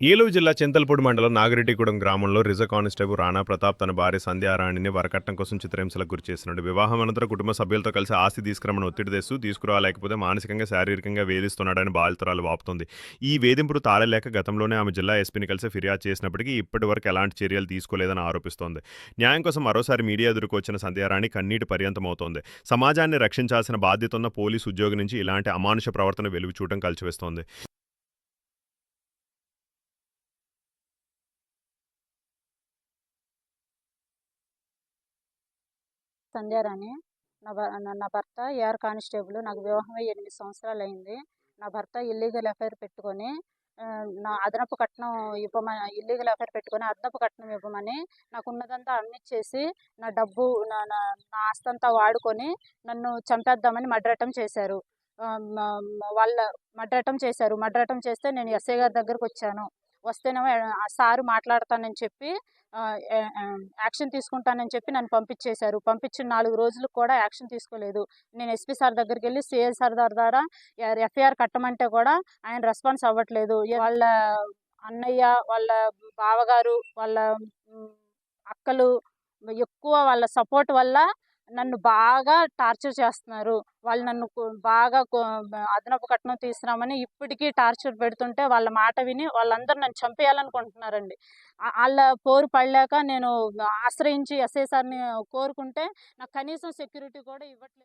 ఏలూరు జిల్లా చింతలపూడి మండలం నాగిరెడ్డిగూడెం గ్రామంలో రిజర్వ్ కానిస్టేబుల్ రాణా ప్రతాప్ తన భార్య సంధ్యారాణిని వరకట్నం కోసం చిత్రహింసలకు గురి చేస్తున్నాడు. వివాహం అనంతరం కుటుంబ సభ్యులతో కలిసి ఆస్తి తీసుకురమని ఒత్తిడి తెస్తూ తీసుకురాలేకపోతే మానసికంగా శారీరకంగా వేధిస్తున్నాడని బాధితురాలు వాపుతోంది. ఈ వేధింపులు తాళలేక గతంలోనే ఆమె జిల్లా ఎస్పీని కలిసి ఫిర్యాదు చేసినప్పటికీ ఇప్పటి వరకు ఎలాంటి చర్యలు తీసుకోలేదని ఆరోపిస్తోంది. న్యాయం కోసం మరోసారి మీడియా ఎదురుకు వచ్చిన సంధ్యారాణి కన్నీటి పర్యంతమవుతోంది. సమాజాన్ని రక్షించాల్సిన బాధ్యత ఉన్న పోలీసు ఉద్యోగి నుంచి ఇలాంటి అమానుష ప్రవర్తన వెలుగు చూడటం కలిసివేస్తోంది సంధ్యారాణి. నా నా నా భర్త ఏఆర్ కానిస్టేబుల్. నాకు వివాహమై ఎనిమిది సంవత్సరాలు అయింది నా భర్త ఇల్లీగల్ అఫైర్ పెట్టుకొని నా అదనపు కట్నం ఇవ్వమని ఇల్లీగల్ అఫైర్ పెట్టుకొని అదనపు కట్నం ఇవ్వమని నాకు ఉన్నదంతా అమ్మిచ్చేసి నా డబ్బు నా నా ఆస్తంతా వాడుకొని నన్ను చంపేద్దామని మడ్రటం చేశారు. వాళ్ళ మడ్రటం చేశారు. మడ్రటం చేస్తే నేను ఎస్ఐ గారి దగ్గరకు వచ్చాను వస్తేనేమో సారు మాట్లాడతానని చెప్పి యాక్షన్ తీసుకుంటానని చెప్పి నన్ను పంపించేశారు. పంపించిన నాలుగు రోజులకు కూడా యాక్షన్ తీసుకోలేదు. నేను ఎస్పీ సార్ దగ్గరికి వెళ్ళి సిఐ సార్ ద్వారా ఎఫ్ఐఆర్ కట్టమంటే కూడా ఆయన రెస్పాన్స్ అవ్వట్లేదు. వాళ్ళ అన్నయ్య వాళ్ళ బావగారు వాళ్ళ అక్కలు ఎక్కువ వాళ్ళ సపోర్ట్ వల్ల నన్ను బాగా టార్చర్ చేస్తున్నారు. వాళ్ళు నన్ను బాగా అదనపు కట్నం తీసుకురామని ఇప్పటికీ టార్చర్ పెడుతుంటే వాళ్ళ మాట విని వాళ్ళందరూ నన్ను చంపేయాలనుకుంటున్నారండి. వాళ్ళ పోరు పడలేక నేను ఆశ్రయించి ఎస్ఐ సార్ని కోరుకుంటే నాకు కనీసం సెక్యూరిటీ కూడా ఇవ్వట్లేదు.